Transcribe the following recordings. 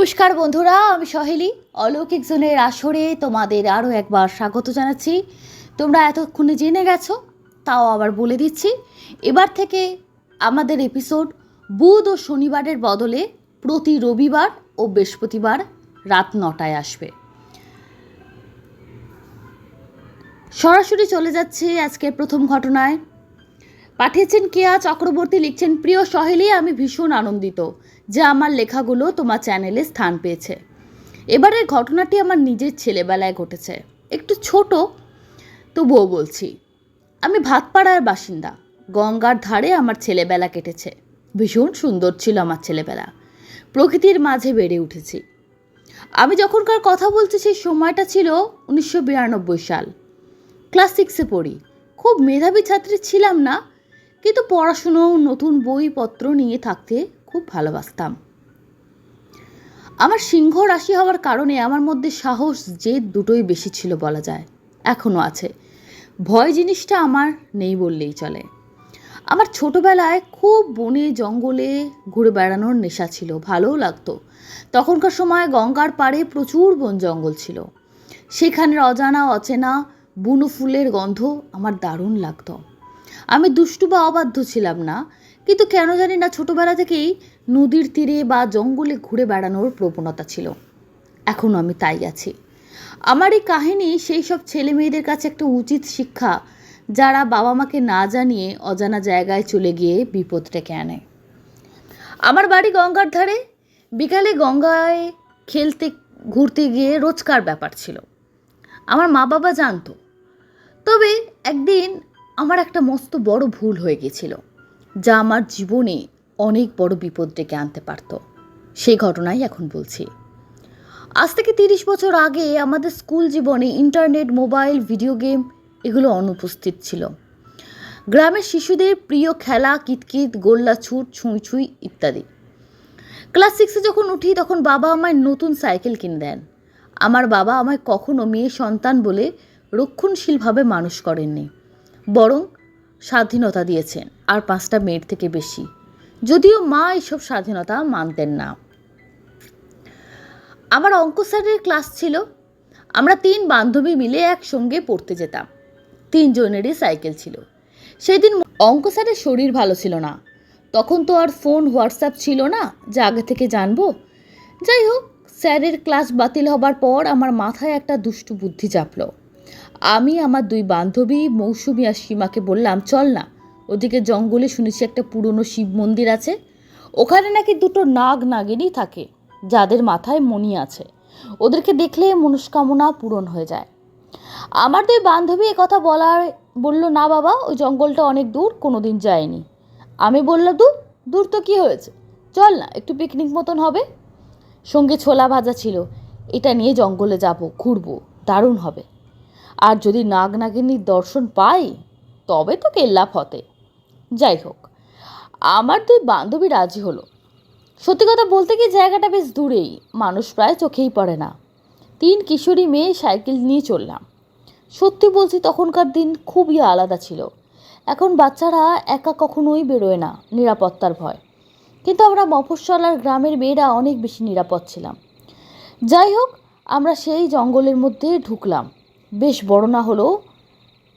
নমস্কার বন্ধুরা, আমি সহেলি। অলৌকিক জোনের আসরে তোমাদের আরও একবার স্বাগত জানাচ্ছি। তোমরা এতক্ষণে জেনে গেছো, তাও আবার বলে দিচ্ছি। এবার থেকে আমাদের এপিসোড বুধ ও শনিবারের বদলে প্রতি রবিবার ও বৃহস্পতিবার রাত নটায় আসবে। সরাসরি চলে যাচ্ছে আজকের প্রথম ঘটনায়। পাঠিয়েছেন কেয়া চক্রবর্তী, লিখছেন, প্রিয় সহেলি, আমি ভীষণ আনন্দিত। যে আমার লেখাগুলো তোমার চ্যানেলে স্থান পেয়েছে। এবারের ঘটনাটি আমার নিজের ছেলেবেলায় ঘটেছে। একটু ছোট, তবুও বলছি। আমি ভাতপাড়ার বাসিন্দা। গঙ্গার ধারে আমার ছেলেবেলা কেটেছে। ভীষণ সুন্দর ছিল আমার ছেলেবেলা। প্রকৃতির মাঝে বেড়ে উঠেছি। আমি যখনকার কথা বলছি সেই সময়টা ছিল উনিশশো বিরানব্বই সাল। ক্লাস সিক্সে পড়ি। খুব মেধাবী ছাত্রী ছিলাম না, কিন্তু পড়াশুনো নতুন বইপত্র নিয়ে থাকতে খুব ভালোবাসতাম। আমার সিংহ রাশি হওয়ার কারণে আমার মধ্যে সাহস জেদ দুটোই বেশি ছিল বলা যায় এখনও আছে। ভয় জিনিসটা আমার নেই বললেই চলে। আমার ছোটবেলায় খুব বনে, জঙ্গলে ঘুরে বেড়ানোর নেশা ছিল, ভালোও লাগতো। তখনকার সময় গঙ্গার পাড়ে প্রচুর বন জঙ্গল ছিল। সেখানের অজানা, অচেনা বুনো ফুলের গন্ধ আমার দারুণ লাগতো। আমি দুষ্টু বা অবাধ্য ছিলাম না কিন্তু কেন জানি না ছোটবেলা থেকেই নদীর তীরে বা জঙ্গলে ঘুরে বেড়ানোর প্রবণতা ছিল। এখনও আমি তাই আছি। আমার এই কাহিনী সেই সব ছেলে মেয়েদের কাছে একটা উচিত শিক্ষা যারা বাবা মাকে না জানিয়ে অজানা জায়গায় চলে গিয়ে বিপদ ডেকে আনে। আমার বাড়ি গঙ্গার ধারে। বিকালে গঙ্গায় খেলতে, ঘুরতে গিয়ে রোজকার ব্যাপার ছিল। আমার মা বাবা জানতো। তবে একদিন আমার একটা মস্ত বড় ভুল হয়ে গেছিল যা আমার জীবনে অনেক বড় বিপদ ডেকে আনতে পারত। সেই ঘটনাই এখন বলছি। আজ থেকে তিরিশ বছর আগে আমাদের স্কুল জীবনে ইন্টারনেট, মোবাইল, ভিডিও গেম এগুলো অনুপস্থিত ছিল। গ্রামের শিশুদের প্রিয় খেলা, কিতকিত, গোল্লা, ছুট, ছুঁই ছুঁই ইত্যাদি। ক্লাস সিক্সে যখন উঠি তখন বাবা আমায় নতুন সাইকেল কিনে দেন। আমার বাবা আমায় কখনো মেয়ে সন্তান বলে রক্ষণশীলভাবে মানুষ করেননি। বরং স্বাধীনতা দিয়েছেন, আর পাঁচটা মেয়ের থেকে বেশি। যদিও মা এসব স্বাধীনতা মানতেন না। আমার অঙ্ক স্যারের ক্লাস ছিল, আমরা তিন বান্ধবী মিলে একসঙ্গে পড়তে যেতাম। তিনজনেরই সাইকেল ছিল। সেদিন অঙ্ক স্যারের শরীর ভালো ছিল না। তখন তো আর ফোন, হোয়াটসঅ্যাপ ছিল না, যা আগে থেকে জানব। যাই হোক, স্যারের ক্লাস বাতিল হবার পর আমার মাথায় একটা দুষ্টু বুদ্ধি চাপলো আমি আমার দুই বান্ধবী মৌসুমি আর সীমাকে বললাম, চল না, ওদিকে জঙ্গলে শুনেছি একটা পুরনো শিব মন্দির আছে। ওখানে নাকি দুটো নাগ নাগিনী থাকে, যাদের মাথায় মণি আছে। ওদেরকে দেখলে মনস্কামনা পূরণ হয়ে যায়। আমার দুই বান্ধবী কথা বলার, বলল, না বাবা, ওই জঙ্গলটা অনেক দূর কোনো দিন যায়নি। আমি বললাম, দূর দূর তো কী হয়েছে? চল না, একটু পিকনিক মতন হবে। সঙ্গে ছোলা ভাজা ছিল, এটা নিয়ে জঙ্গলে যাব, ঘুরবো, দারুণ হবে। আর যদি নাগ নাগিনীর দর্শন পাই তবে তো কেল্লা ফতে। যাই হোক, আমার দুই বান্ধবী রাজি হলো। সত্যি কথা বলতে কি জায়গাটা বেশ দূরেই, মানুষ প্রায় চোখেই পড়ে না। তিন কিশোরী মেয়ে সাইকেল নিয়ে চললাম। সত্যি বলছি, তখনকার দিন খুবই আলাদা ছিল। এখন বাচ্চারা একা কখনোই বেরোয় না, নিরাপত্তার ভয়। কিন্তু আমরা মফস্বল আর গ্রামের মেয়েরা অনেক বেশি নিরাপদ ছিলাম। যাই হোক, আমরা সেই জঙ্গলের মধ্যে ঢুকলাম। বেশ বড় না হলেও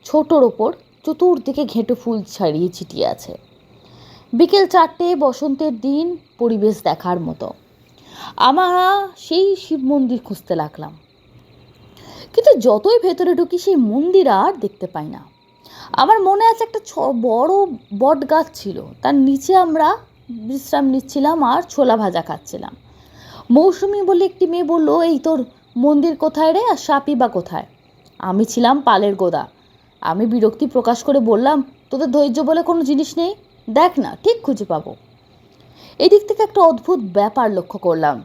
ছোটোর ওপর চতুর্দিকে ঘেঁটে ফুল ছাড়িয়ে ছিটিয়ে আছে। বিকেল চারটে বসন্তের দিন পরিবেশ দেখার মতো। আমরা সেই শিব মন্দির খুঁজতে লাগলাম। কিন্তু যতই ভেতরে ঢুকি সেই মন্দির আর দেখতে পাই না। আমার মনে আছে একটা ছ বড় বট গাছ ছিল। তার নিচে আমরা বিশ্রাম নিচ্ছিলাম আর ছোলা ভাজা খাচ্ছিলাম। মৌসুমি বলে একটি মেয়ে বলল, এই তোর মন্দির কোথায় রে? আর সাপি বা কোথায়? আমি ছিলাম পালের গোদা। আমি বিরক্তি প্রকাশ করে বললাম, তোদের ধৈর্য বলে কোনো জিনিস নেই? দেখ না, ঠিক খুঁজে পাবো। এদিক থেকে একটা অদ্ভুত ব্যাপার লক্ষ্য করলাম।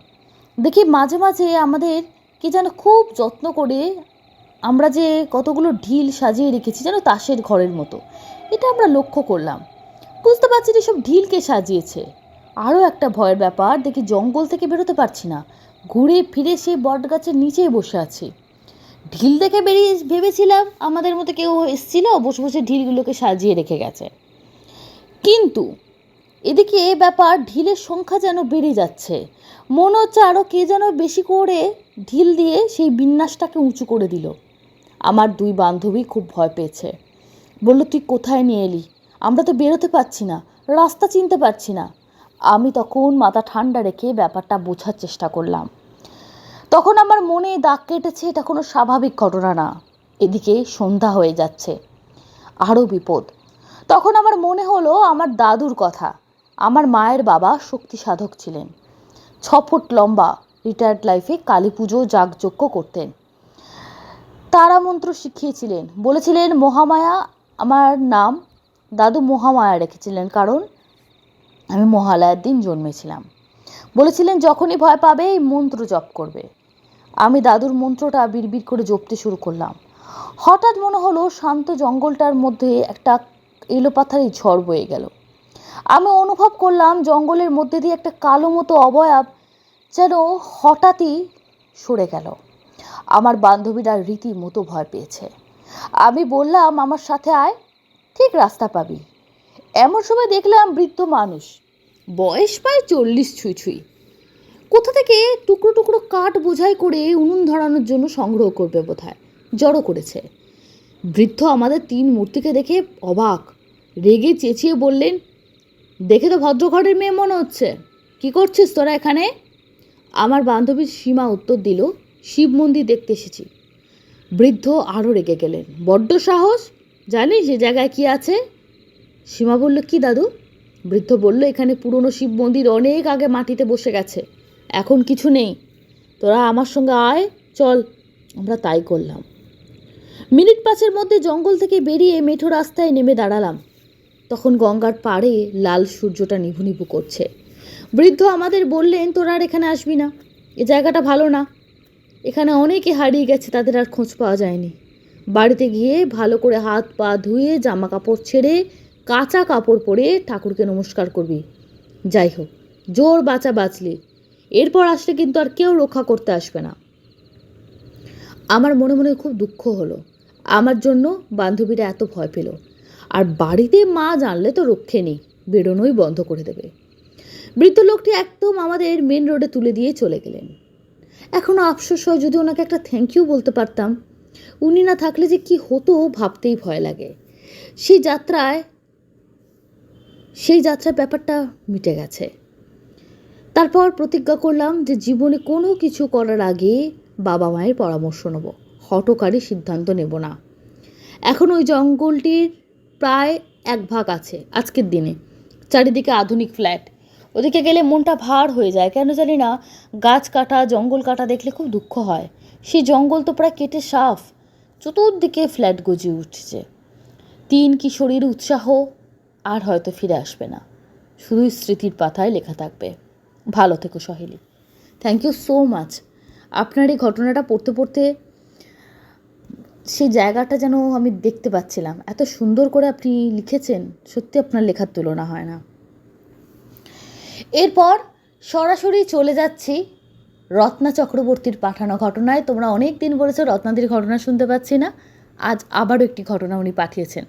দেখি মাঝে মাঝে আমাদের কি যেন খুব যত্ন করে আমরা যে কতগুলো ঢিল সাজিয়ে রেখেছি, যেন তাসের ঘরের মতো। এটা আমরা লক্ষ্য করলাম। বুঝতে পারছি যে সব ঢিলকে সাজিয়েছে। আরও একটা ভয়ের ব্যাপার, দেখি জঙ্গল থেকে বেরোতে পারছি না। ঘুরে ফিরে সেই বট গাছের নিচেই বসে আছি। ঢিল দেখে বেরিয়ে ভেবেছিলাম আমাদের মতো কেউ এসেছিল, বসে বসে ঢিলগুলোকে সাজিয়ে রেখে গেছে। কিন্তু এদিকে এ ব্যাপার ঢিলের সংখ্যা যেন বেড়ে যাচ্ছে। মনে হচ্ছে আরও কে যেন বেশি করে ঢিল দিয়ে সেই বিন্যাসটাকে উঁচু করে দিল। আমার দুই বান্ধবী খুব ভয় পেয়েছে। বলল, তুই কোথায় নিয়ে এলি? আমরা তো বেরোতে পারছি না, রাস্তা চিনতে পারছি না। আমি তখন মাথা ঠান্ডা রেখে ব্যাপারটা বোঝার চেষ্টা করলাম। তখন আমার মনে দাগ কেটেছে, এটা কোনো স্বাভাবিক ঘটনা না। এদিকে সন্ধ্যা হয়ে যাচ্ছে, আরও বিপদ। তখন আমার মনে হলো আমার দাদুর কথা। আমার মায়ের বাবা শক্তি সাধক ছিলেন। ছ ফুট লম্বা রিটায়ার্ড লাইফে কালী পুজো, যাগযজ্ঞ করতেন। তারা মন্ত্র শিখিয়েছিলেন। বলেছিলেন, মহামায়া, আমার নাম দাদু মহামায়া রেখেছিলেন, কারণ আমি মহালয়ার দিন জন্মেছিলাম। বলেছিলেন, যখনই ভয় পাবে, এই মন্ত্র জপ করবে। আমি দাদুর মন্ত্রটা বিড়বিড় করে জপতে শুরু করলাম। হঠাৎ মনে হলো শান্ত জঙ্গলটার মধ্যে একটা এলোপাথারি ঝড় বয়ে গেল। আমি অনুভব করলাম জঙ্গলের মধ্যে দিয়ে একটা কালো মতো অবয়াব যেন হঠাৎই সরে গেল। আমার বান্ধবীরা রীতিমতো ভয় পেয়েছে। আমি বললাম, আমার সাথে আয়, ঠিক রাস্তা পাবি। এমন সময় দেখলাম বৃদ্ধ মানুষ। বয়স প্রায় চল্লিশ ছুঁই ছুঁই। কোথা থেকে টুকরো টুকরো কাঠ বোঝাই করে উনুন ধরানোর জন্য সংগ্রহ করবে বোধহয়? জড়ো করেছে। বৃদ্ধ আমাদের তিন মূর্তিকে দেখে অবাক। রেগে চেঁচিয়ে বললেন, দেখে তো ভদ্রঘরের মেয়ে মনে হচ্ছে। কি করছিস তোরা এখানে? আমার বান্ধবীর সীমা উত্তর দিল, শিব মন্দির দেখতে এসেছি। বৃদ্ধ আরও রেগে গেলেন, বড্ড সাহস! জানিস এ জায়গায় কি আছে? সীমা বলল, কি দাদু? বৃদ্ধ বলল, এখানে পুরনো শিব মন্দির অনেক আগে মাটিতে বসে গেছে। এখন কিছু নেই। তোরা আমার সঙ্গে আয়, চল। আমরা তাই করলাম। মিনিট পাঁচের মধ্যে জঙ্গল থেকে বেরিয়ে মেঠো রাস্তায় নেমে দাঁড়ালাম। তখন গঙ্গার পাড়ে লাল সূর্যটা নিভু নিভু করছে। বৃদ্ধ আমাদের বললেন, তোরা আর এখানে আসবি না। এ জায়গাটা ভালো না। এখানে অনেকে হারিয়ে গেছে, তাদের আর খোঁজ পাওয়া যায়নি। বাড়িতে গিয়ে ভালো করে হাত পা ধুয়ে জামা কাপড় ছেড়ে কাঁচা কাপড় পরে ঠাকুরকে নমস্কার করবি। যাই হোক, জোর বাঁচা বাঁচলি। এরপর আসলে কিন্তু আর কেউ রক্ষা করতে আসবে না। আমার মনে মনে খুব দুঃখ হলো। আমার জন্য বান্ধবীরা এত ভয় পেল। আর বাড়িতে মা জানলে তো রক্ষে নেই, বেরোনোই বন্ধ করে দেবে। বৃদ্ধ লোকটি একদম আমাদের মেন রোডে তুলে দিয়ে চলে গেলেন। এখনও আফসোস হয় যদি ওনাকে একটা থ্যাংক ইউ বলতে পারতাম। উনি না থাকলে যে কি হতো ভাবতেই ভয় লাগে। সেই যাত্রায়, সেই যাত্রার ব্যাপারটা মিটে গেছে। তারপর প্রতিজ্ঞা করলাম যে জীবনে কোনো কিছু করার আগে বাবা মায়ের পরামর্শ নেব। হটকারী সিদ্ধান্ত নেব না। এখন ওই জঙ্গলটির প্রায় এক ভাগ আছে আজকের দিনে। চারিদিকে আধুনিক ফ্ল্যাট। ওদিকে গেলে মনটা ভার হয়ে যায়। কেন জানি না, গাছ কাটা, জঙ্গল কাটা দেখলে খুব দুঃখ হয়। সেই জঙ্গল তো প্রায় কেটে সাফ। চতুর্দিকে ফ্ল্যাট গজিয়ে উঠছে। তিন কিশোরীর উৎসাহ আর হয়তো ফিরে আসবে না। শুধুই স্মৃতির পাতায় লেখা থাকবে। ভালো থেকো Saheli. Thank you so much আপনার এই ঘটনাটা পড়তে পড়তে সেই জায়গাটা যেন আমি দেখতে পাচ্ছিলাম। এত সুন্দর করে আপনি লিখেছেন, সত্যি আপনার লেখার তুলনা হয় না। এরপর সরাসরি চলে যাচ্ছি রত্না চক্রবর্তীর পাঠানো ঘটনায়। তোমরা অনেক দিন বলেছ রত্নাদির ঘটনা শুনতে পাচ্ছি না। আজ আবারও একটি ঘটনা উনি পাঠিয়েছেন।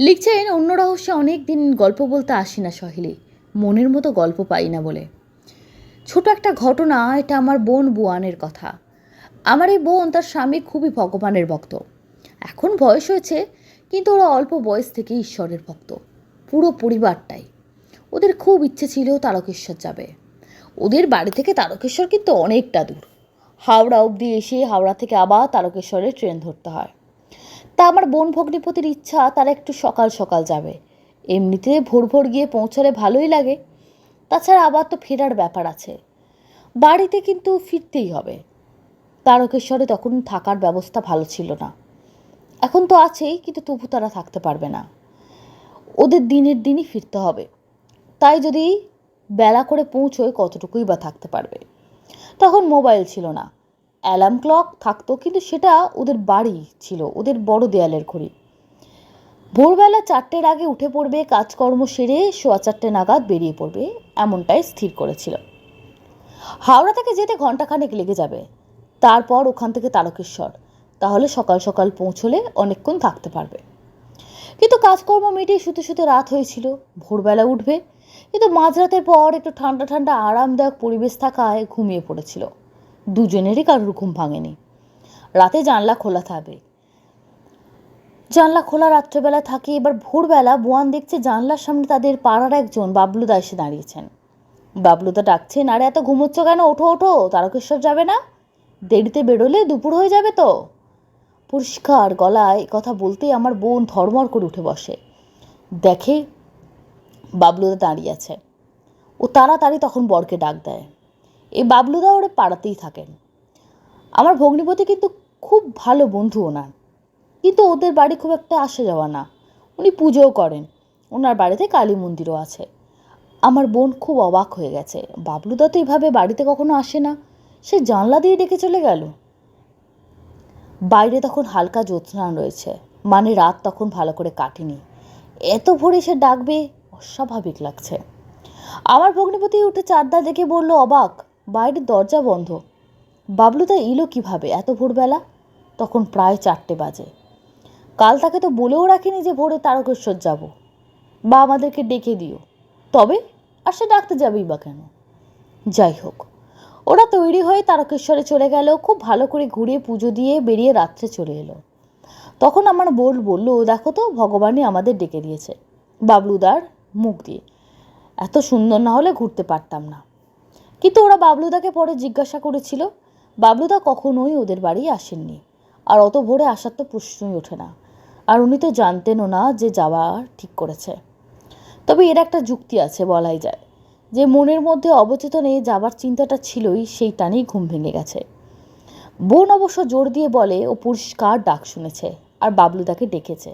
লিখছেন, অন্য রহস্যে অনেক দিন গল্প বলতে আসি না সহেলি। মনের মতো গল্প পাই না বলে। ছোট একটা ঘটনা, এটা আমার বোন বুয়ানের কথা। আমার এই বোন তার স্বামী খুবই ভগবানের ভক্ত। এখন বয়স হয়েছে, কিন্তু ওরা অল্প বয়স থেকে ঈশ্বরের ভক্ত। পুরো পরিবারটাই। ওদের খুব ইচ্ছে ছিল তারকেশ্বর যাবে। ওদের বাড়ি থেকে তারকেশ্বর কিন্তু অনেকটা দূর। হাওড়া অবধি এসে হাওড়া থেকে আবার তারকেশ্বরে ট্রেন ধরতে হয়। তা আমার বোন ভগ্নিপতির ইচ্ছা, তারা একটু সকাল সকাল যাবে। এমনিতে ভোর ভোর গিয়ে পৌঁছালে ভালোই লাগে। তাছাড়া আবার তো ফেরার ব্যাপার আছে। বাড়িতে কিন্তু ফিরতেই হবে। তারকেশ্বরে তখন থাকার ব্যবস্থা ভালো ছিল না। এখন তো আছেই, কিন্তু তবু তারা থাকতে পারবে না। ওদের দিনের দিনই ফিরতে হবে। তাই যদি বেলা করে পৌঁছোয়, কতটুকুই বা থাকতে পারবে। তখন মোবাইল ছিল না। অ্যালার্ম ক্লক থাকতো, কিন্তু সেটা ওদের বাড়ি ছিল, ওদের বড় দেয়ালের ঘড়ি। ভোরবেলা চারটের আগে উঠে পড়বে, কাজকর্ম সেরে সোয়া চারটে নাগাদ বেরিয়ে পড়বে, এমনটাই স্থির করেছিল। হাওড়া থেকে যেতে ঘন্টাখানেক লেগে যাবে। তারপর ওখান থেকে তারকেশ্বর। তাহলে সকাল সকাল পৌঁছলে অনেকক্ষণ থাকতে পারবে। কিন্তু কাজকর্ম মিটিয়ে শুতে শুতে রাত হয়েছিল। ভোরবেলা উঠবে। কিন্তু মাঝরাতের পর একটু ঠান্ডা ঠান্ডা আরামদায়ক পরিবেশ থাকায় ঘুমিয়ে পড়েছিল। দুজনেরই কারোর ঘুম ভাঙেনি। রাতে জানলা খোলা থাকবে। জানলা খোলা রাত্রেবেলা থাকে। এবার ভোরবেলা বোয়ান দেখছে জানলার সামনে তাদের পাড়ার একজন বাবলুদা এসে দাঁড়িয়েছেন। বাবলুদা ডাকছেন, আরে, এত ঘুমোচ্ছ কেন? ওঠো ওঠো, তারকেশ্বর যাবে না? দেরিতে বেরোলে দুপুর হয়ে যাবে তো? পরিষ্কার গলায় কথা বলতেই আমার বোন ধর্মর করে উঠে বসে। দেখে বাবলুদা দাঁড়িয়ে আছে। ও তাড়াতাড়ি তখন বরকে ডাক দেয়। এই বাবলুদা ওরে পাড়াতেই থাকেন। আমার ভগ্নিপতি কিন্তু খুব ভালো বন্ধু ওনার। কিন্তু ওদের বাড়ি খুব একটা আসা যাওয়া না। উনি পুজোও করেন। ওনার বাড়িতে কালী মন্দিরও আছে। আমার বোন খুব অবাক হয়ে গেছে। বাবলুদা তো এইভাবে বাড়িতে কখনো আসে না। সে জানলা দিয়ে ডেকে চলে গেল। বাইরে তখন হালকা জ্যোৎস্না রয়েছে। মানে রাত তখন ভালো করে কাটেনি। এত ভোরে সে ডাকবে, অস্বাভাবিক লাগছে। আমার ভগ্নিপতি উঠে চারদা দেখে বলল, অবাক, বাইরের দরজা বন্ধ। বাবলুদা এলো কীভাবে এত ভোরবেলা? তখন প্রায় চারটে বাজে। কাল তাকে তো বলেও রাখিনি যে ভোরে তারকেশ্বর যাব। বা আমাদেরকে ডেকে দিও। তবে আর সে ডাকতে যাবেই বা কেন? যাই হোক, ওরা তৈরি হয়ে তারকেশ্বরে চলে গেল, খুব ভালো করে ঘুরে পুজো দিয়ে বেরিয়ে রাত্রে চলে এলো। তখন আমার বোল বলল, দেখো তো, ভগবানই আমাদের ডেকে দিয়েছে। বাবলুদার মুখ দিয়ে। এত সুন্দর না হলে ঘুরতে পারতাম না। কিন্তু ওরা বাবলুদাকে পরে জিজ্ঞাসা করেছিল, বাবলুদা কখনোই ওদের বাড়ি আসেননি? আর অত ভোরে আসার তো প্রশ্নই ওঠে না। আর উনি তো জানতেনও না যে যাওয়ার ঠিক করেছে। তবে এর একটা যুক্তি আছে বলাই যায়, যে মনের মধ্যে অবচেতনে যাবার চিন্তাটা ছিলই সেই টানেই ঘুম ভেঙে গেছে। বোন অবশ্য জোর দিয়ে বলে, ও পরিষ্কার ডাক শুনেছে আর বাবলুদাকে ডেকেছে।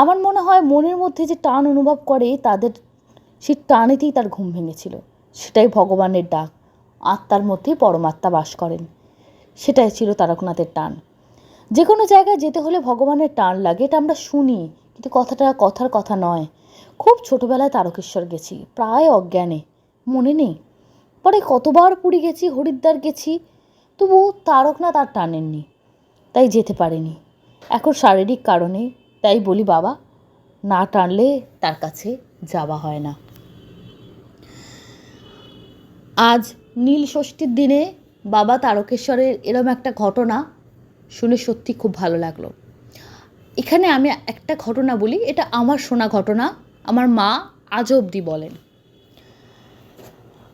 আমার মনে হয় মনের মধ্যে যে টান অনুভব করে তাদের, সেই টানেতেই তার ঘুম ভেঙেছিল। সেটাই ভগবানের ডাক, আত্মার মধ্যেই পরমাত্মা বাস করেন। সেটাই ছিল তারকনাথের টান। যে কোনো জায়গায় যেতে হলে ভগবানের টান লাগে, এটা আমরা শুনি, কিন্তু কথাটা কথার কথা নয়। খুব ছোটোবেলায় তারকেশ্বর গেছি, প্রায় অজ্ঞানে, মনে নেই। পরে কতবার পুরী গেছি, হরিদ্বার গেছি, তবু তারকনাথ আর টানেননি, তাই যেতে পারেনি। এখন শারীরিক কারণে, তাই বলি বাবা, না টানলে তার কাছে যাওয়া হয় না। আজ নীল ষষ্ঠীর দিনে বাবা তারকেশ্বরের এরম একটা ঘটনা শুনে সত্যি খুব ভালো লাগল। এখানে আমি একটা ঘটনা বলি, এটা আমার শোনা ঘটনা, আমার মা আজ অবধি বলেন।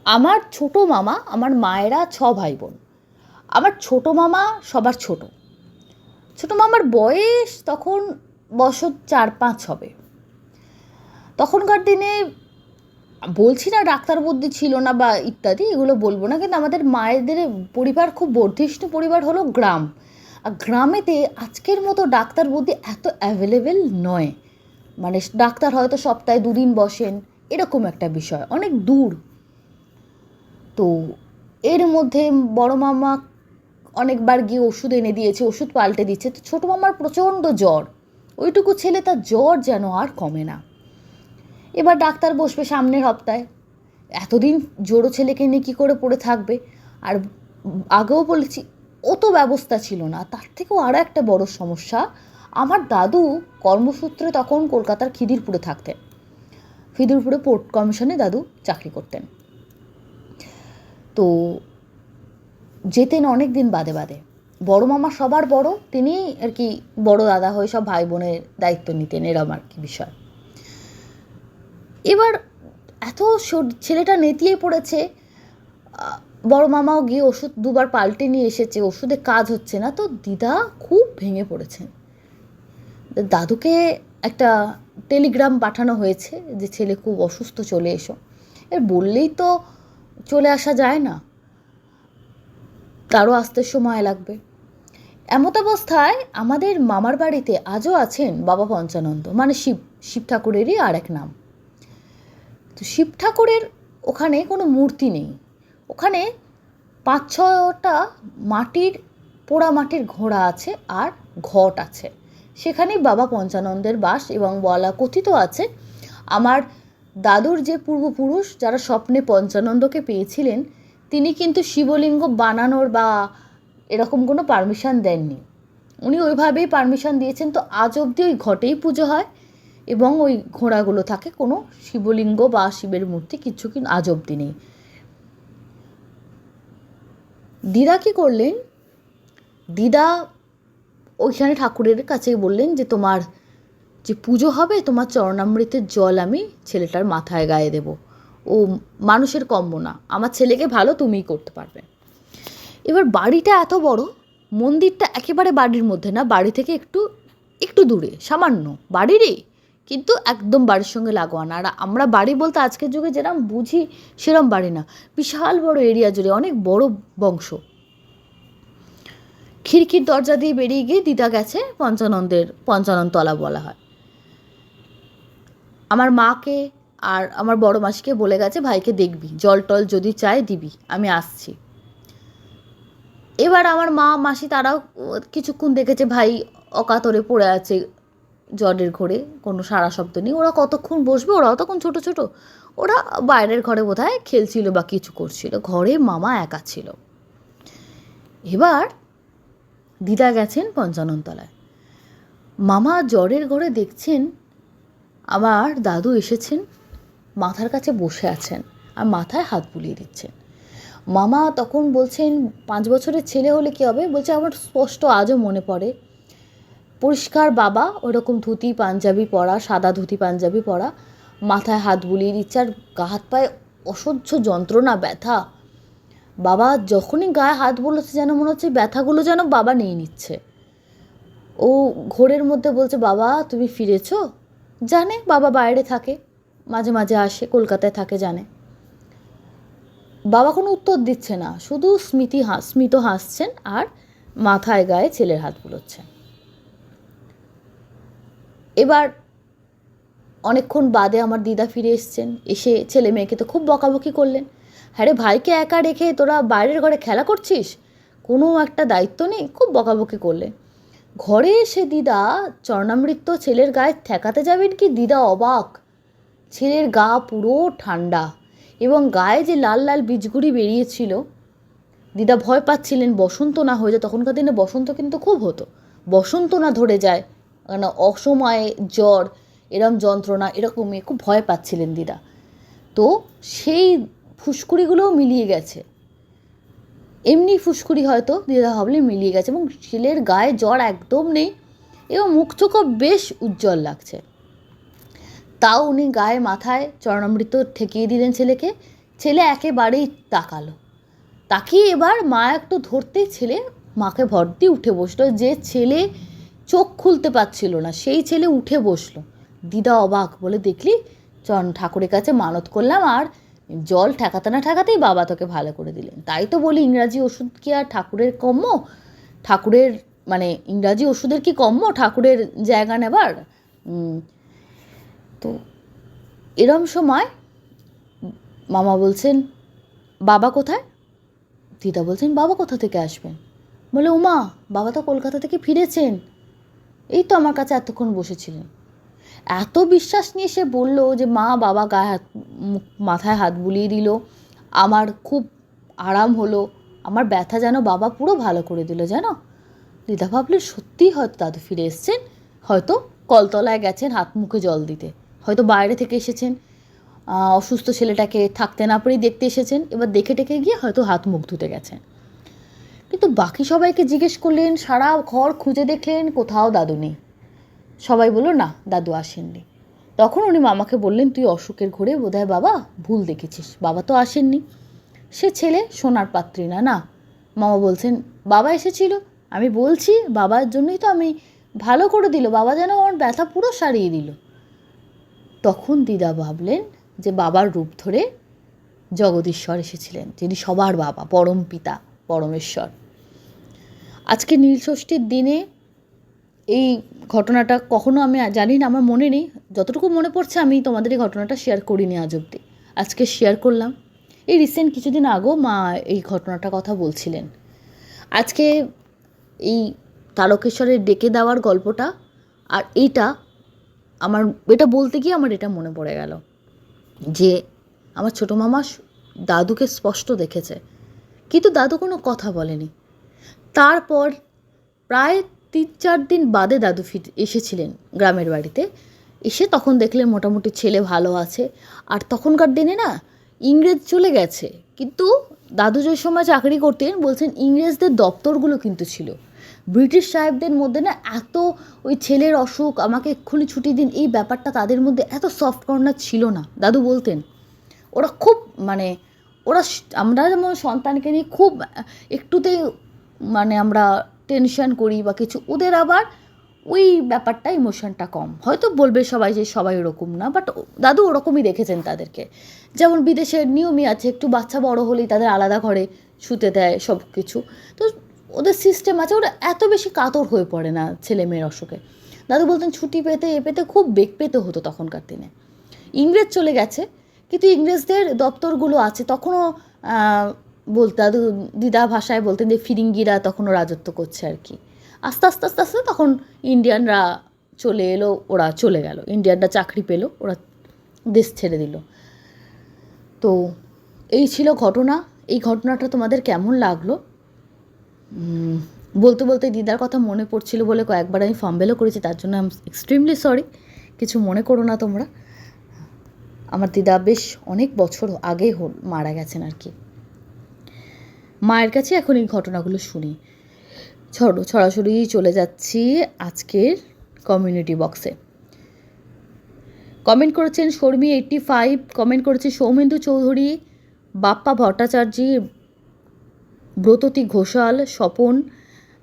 আমার ছোট মামা, আমার মায়েরা ছ ভাই বোন আমার ছোট মামা সবার ছোট। ছোট মামার বয়স তখন বছর চার পাঁচ হবে। তখনকার দিনে বলছি না ডাক্তার বুদ্ধি ছিল না বা ইত্যাদি, এগুলো বলব না, কিন্তু আমাদের মায়েদের পরিবার খুব বর্ধিষ্ণু পরিবার হলো গ্রাম। গ্রামেতে আজকের মতো ডাক্তার বুদ্ধি এত অ্যাভেলেবেল নয়। মানে ডাক্তার হয়তো সপ্তাহে দুদিন বসেন, এরকম একটা বিষয়, অনেক দূর। তো এর মধ্যে বড় মামা অনেকবার গিয়ে ওষুধ এনে দিয়েছে, ওষুধ পাল্টে দিচ্ছে, তো ছোটো মামার প্রচণ্ড জ্বর। ওইটুকু ছেলে তার জ্বর যেন আর কমে না। এবার ডাক্তার বসবে সামনের সপ্তাহে এতদিন জোরো ছেলেকে নিয়ে কী করে পড়ে থাকবে? আর আগেও বলেছি অত ব্যবস্থা ছিল না। তার থেকেও আরও একটা বড় সমস্যা, আমার দাদু কর্মসূত্রে তখন কলকাতার খিদিরপুরে থাকতেন। খিদিরপুরে পোর্ট কমিশনে দাদু চাকরি করতেন। তো যেতেন অনেক দিন বাদে বাদে। বড় মামা সবার বড়, তিনি আর কি বড় দাদা হয়ে সব ভাই বোনের দায়িত্ব নিতেন, এরম আর কি বিষয়। এবার এত ছেলেটা নেতিয়ে পড়েছে বড় মামাও গিয়ে ওষুধ দুবার পাল্টে নিয়ে এসেছে, ওষুধে কাজ হচ্ছে না। তো দিদা খুব ভেঙে পড়েছেন। দাদুকে একটা টেলিগ্রাম পাঠানো হয়েছে যে, ছেলে খুব অসুস্থ, চলে এসো। এর বললেই তো চলে আসা যায় না। তারও আসতে সময় লাগবে। এমত অবস্থায় আমাদের মামার বাড়িতে আজও আছেন বাবা পঞ্চানন্দ মানে শিব শিব ঠাকুরেরই আর এক নাম। তো শিব ঠাকুরের ওখানে কোনো মূর্তি নেই। ওখানে পাঁচ ছটা মাটির, পোড়া মাটির ঘোড়া আছে আর ঘট আছে। সেখানেই বাবা পঞ্চানন্দের বাস এবং বলা কথিত আছে, আমার দাদুর যে পূর্বপুরুষ যারা স্বপ্নে পঞ্চানন্দকে পেয়েছিলেন, তিনি কিন্তু শিবলিঙ্গ বানানোর বা এরকম কোনো পারমিশন দেননি। উনি ওইভাবেই পারমিশন দিয়েছেন, তো আজ অবধি ওই ঘটেই পুজো হয় এবং ওই ঘোড়াগুলো থাকে, কোনো শিবলিঙ্গ বা শিবের মূর্তি কিছু কি আজ অব্দি নেই। দিদা কী করলেন? দিদা ওইখানে ঠাকুরের কাছে বললেন যে, তোমার যে পুজো হবে, তোমার চরণামৃতের জল আমি ছেলেটার মাথায় গায়ে দেব। ও মানুষের কম্য না। আমার ছেলেকে ভালো তুমিই করতে পারবে। এবার বাড়িটা এত বড়, মন্দিরটা একেবারে বাড়ির মধ্যে না, বাড়ি থেকে একটু একটু দূরে, সামান্য। বাড়িরই কিন্তু একদম বাড়ির সঙ্গে লাগোয়া না। আর আমরা বাড়ি বলতে আজকের যুগে যেরকম বুঝি, সেরম বাড়ি না। বিশাল বড় এরিয়া জুড়ে অনেক বড় বংশ। খিড়কির দরজা দিয়ে বেরিয়ে গিয়ে দিদা গেছে পঞ্চানন্দের পঞ্চানন তলা বলা হয়। আমার মাকে আর আমার বড় মাসিকে বলে গেছে, ভাইকে দেখবি, জল টল যদি চায় দিবি, আমি আসছি। এবার আমার মা, মাসি তারাও কিছুক্ষণ দেখেছে, ভাই অকাতরে পড়ে আছে জ্বরের ঘরে কোনো সারা শব্দ নেই। ওরা কতক্ষণ বসবে? ওরাও তখন ছোট ছোট। ওরা বাইরের ঘরে বোধহয় খেলছিল বা কিছু করছিল। ঘরে মামা একা ছিল। এবার দিদা গেছেন পঞ্চাননতলায়। মামা জ্বরের ঘরে দেখছেন আমার দাদু এসেছেন, মাথার কাছে বসে আছেন আর মাথায় হাত বুলিয়ে দিচ্ছেন। মামা তখন বলছেন, পাঁচ বছরের ছেলে হলে কী হবে? বলছে, আমার স্পষ্ট আজও মনে পড়ে। পরিষ্কার বাবা, ওরকম ধুতি, পাঞ্জাবি পরা, সাদা ধুতি, পাঞ্জাবি পরা, মাথায় হাত বুলিয়ে দিচ্ছে আর গা হাত পায়ে অসহ্য যন্ত্রণা, ব্যথা। বাবা যখনই গায়ে হাত বলেছে যেন মনে হচ্ছে ব্যথাগুলো যেন বাবা নিয়ে নিচ্ছে। ও ঘোরের মধ্যে বলছে, বাবা, তুমি ফিরেছো? জানে, বাবা বাইরে থাকে, মাঝে মাঝে আসে, কলকাতায় থাকে, জানে। বাবা কোনো উত্তর দিচ্ছে না, শুধু স্মৃতি হাস স্মিত হাসছেন আর মাথায় গায়ে ছেলের হাত বুলোচ্ছেন। এবার অনেকক্ষণ বাদে আমার দিদা ফিরে এসছেন। এসে ছেলে মেয়েকে তো খুব বকাবকি করলেন। হ্যাঁ রে ভাইকে একা রেখে তোরা বাইরের ঘরে খেলা করছিস? কোনো একটা দায়িত্ব নেই, খুব বকাবকি করলেন। ঘরে এসে দিদা চরণামৃত্য ছেলের গায়ে ঠেকাতে যাবেন কি? দিদা অবাক। ছেলের গা পুরো ঠান্ডা এবং গায়ে যে লাল লাল বীজগুড়ি বেরিয়েছিল, দিদা ভয় পাচ্ছিলেন বসন্ত না হয়ে যায়। তখনকার দিনে বসন্ত কিন্তু খুব হতো। বসন্ত না ধরে যায়। কেন অসময়ে জ্বর, এরম যন্ত্রণা এরকমই খুব ভয় পাচ্ছিলেন দিদা। তো সেই ফুসকুড়িগুলোও মিলিয়ে গেছে। এমনি ফুসকুড়ি হয়তো দিদা ভাবলে মিলিয়ে গেছে এবং ছেলের গায়ে জ্বর একদম নেই এবং মুখ চোখও বেশ উজ্জ্বল লাগছে। তাও উনি গায়ে মাথায় চরণামৃত ঠেকিয়ে দিলেন ছেলেকে। ছেলে একেবারেই তাকালো। তাকিয়ে এবার মা একটু ধরতেই ছেলে, মাকে ভর দিয়ে উঠে বসল যে ছেলে চোখ খুলতে পারছিল না। সেই ছেলে উঠে বসল। দিদা অবাক বলে, দেখলি? চন ঠাকুরের কাছে মানত করলাম আর জল ঠেকাতে না ঠেকাতেই বাবা তোকে ভালো করে দিলেন। তাই তো বলি, ইংরাজি ওষুধ কি আর ঠাকুরের কম্য ঠাকুরের মানে ইংরাজি ওষুধের কি কম্য ঠাকুরের জায়গা নেবার? তো এরম সময় মামা বলছেন, বাবা কোথায়? দিদা বলছেন, বাবা কোথা থেকে আসবেন? বলে, উমা, বাবা তো কলকাতা থেকে ফিরেছেন। এই তো আমার কাছে এতক্ষণ বসেছিলেন। এত বিশ্বাস নিয়ে সে বলল যে, মা, বাবা গায়ে হাত মাথায় হাত বুলিয়ে দিল। আমার খুব আরাম হলো। আমার ব্যথা যেন বাবা পুরো ভালো করে দিল, জানো? দিদা ভাবলে, সত্যিই হয়তো দাদু ফিরে এসছেন। হয়তো কলতলায় গেছেন হাত মুখে জল দিতে। হয়তো বাইরে থেকে এসেছেন। অসুস্থ ছেলেটাকে থাকতে না পেরেই দেখতে এসেছেন। এবার দেখে টেকে গিয়ে হয়তো হাত মুখ ধুতে গেছেন। কিন্তু বাকি সবাইকে জিজ্ঞেস করলেন, সারা ঘর খুঁজে দেখলেন, কোথাও দাদু নেই। সবাই বলল, না, দাদু আসেননি। তখন উনি মামাকে বললেন, তুই অসুখের ঘরে বোধহয় বাবা, ভুল দেখেছিস। বাবা তো আসেননি। সে ছেলে, সোনার পাত্রী না না। মামা বলছেন, বাবা এসেছিল? আমি বলছি, বাবার জন্যই তো আমি ভালো করে দিল। বাবা যেন আমার ব্যথা পুরো সারিয়ে দিল। তখন দিদা ভাবলেন যে, বাবার রূপ ধরে জগদীশ্বর এসেছিলেন, যিনি সবার বাবা, পরম পিতা, পরমেশ্বর। আজকে নীলষষ্ঠীর দিনে এই ঘটনাটা কখনো আমি জানি না, আমার মনে নেই। যতটুকু মনে পড়ছে, আমি তোমাদের এই ঘটনাটা শেয়ার করিনি আজ অব্দি আজকে শেয়ার করলাম। এই রিসেন্ট কিছুদিন আগেও মা এই ঘটনাটা কথা বলছিলেন। আজকে এই তারকেশ্বরের ডেকে দেওয়ার গল্পটা আর এইটা আমার, এটা বলতে গিয়ে আমার এটা মনে পড়ে গেল যে আমার ছোটো মামা দাদুকে স্পষ্ট দেখেছে। কিন্তু দাদু কোনো কথা বলেনি। তারপর প্রায় তিন চার দিন বাদে দাদু ফির এসেছিলেন গ্রামের বাড়িতে। এসে তখন দেখলেন মোটামুটি ছেলে ভালো আছে। আর তখনকার দিনে না, ইংরেজ চলে গেছে। কিন্তু দাদু যে সময় চাকরি করতেন, বলছেন ইংরেজদের দপ্তরগুলো কিন্তু ছিল। ব্রিটিশ সাহেবদের মধ্যে না এত ওই ছেলের অসুখ, আমাকে এক্ষুনি ছুটি দিন, এই ব্যাপারটা তাদের মধ্যে এত সফট কর্নার ছিল না। দাদু বলতেন, ওরা খুব মানে ওরা আমরা যেমন সন্তানকে নিয়ে খুব একটুতেই মানে আমরা টেনশন করি বা কিছু, ওদের আবার ওই ব্যাপারটা ইমোশনটা কম। হয়তো বলবে সবাই যে সবাই ওরকম না বাট দাদু ওরকমই দেখেছেন তাদেরকে। যেমন বিদেশের নিয়মই আছে, একটু বাচ্চা বড় হলেই তাদের আলাদা ঘরে শুতে দেয় সব কিছু তো ওদের সিস্টেম আছে, ওরা এত বেশি কাতর হয়ে পড়ে না ছেলে মেয়ের অসুখে। দাদু বলতেন, ছুটি পেতে, এ পেতে খুব বেগ পেতে হতো তখনকার দিনে। ইংরেজ চলে গেছে, কিন্তু ইংরেজদের দপ্তরগুলো আছে, তখনও বলতে দিদা ভাষায় বলতেন যে ফিরিঙ্গিরা তখনও রাজত্ব করছে আর কি। আস্তে আস্তে আস্তে আস্তে তখন ইন্ডিয়ানরা চলে এলো, ওরা চলে গেল। ইন্ডিয়ানরা চাকরি পেল, ওরা দেশ ছেড়ে দিল। তো এই ছিল ঘটনা। এই ঘটনাটা তোমাদের কেমন লাগল? বলতে বলতে দিদার কথা মনে পড়ছিল বলে কয়েকবার আমি ফাম্বেলও করেছি, তার জন্য আই এক্সট্রিমলি সরি কিছু মনে করো না তোমরা। আমার দিদা বেশ অনেক বছর আগে মারা গেছেন আর কি। মায়ের কাছে এখন এই ঘটনাগুলো শুনি। ছড়ো ছড়াছড়ি চলে যাচ্ছি আজকের কমিউনিটি বক্সে কমেন্ট করেছেন শর্মি এইট্টি ফাইভ কমেন্ট করেছে সৌমেন্দু চৌধুরী, বাপ্পা ভট্টাচার্য, ব্রততী ঘোষাল, স্বপন,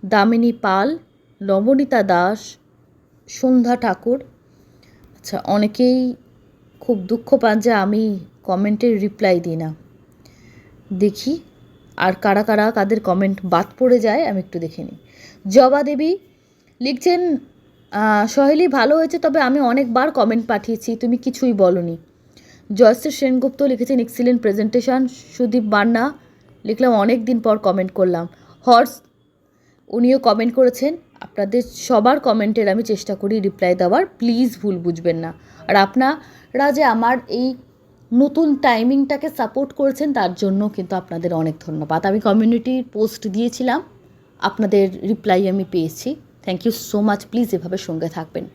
দামিনী পাল নবনীতা দাস, সন্ধ্যা ঠাকুর। আচ্ছা অনেকেই খুব দুঃখ পান যে আমি কমেন্টের রিপ্লাই দিই না। দেখি। আর কারা কারা কাদের কমেন্ট বাদ পড়ে যায়, আমি একটু দেখে নিই। জবা দেবী লিখছেন সহেলি, ভালো হয়েছে, তবে আমি অনেকবার কমেন্ট পাঠিয়েছি, তুমি কিছুই বলনি। জয়শ্রী সেনগুপ্ত লিখেছেন এক্সিলেন্ট প্রেজেন্টেশন সুদীপ বান্না লিখলাম অনেক দিন পর কমেন্ট করলাম। হর্স উনিও কমেন্ট করেছেন, আপনাদের সবার কমেন্টের আমি চেষ্টা করি রিপ্লাই দেওয়ার প্লিজ ভুল বুঝবেন না। আর আপনারা যে আমার এই নতুন টাইমিংটাকে সাপোর্ট করেছেন, তার জন্য কিন্তু আপনাদের অনেক ধন্যবাদ। আমি কমিউনিটির পোস্ট দিয়েছিলাম, আপনাদের রিপ্লাই আমি পেয়েছি। Thank you so much please এভাবে সঙ্গে থাকবেন।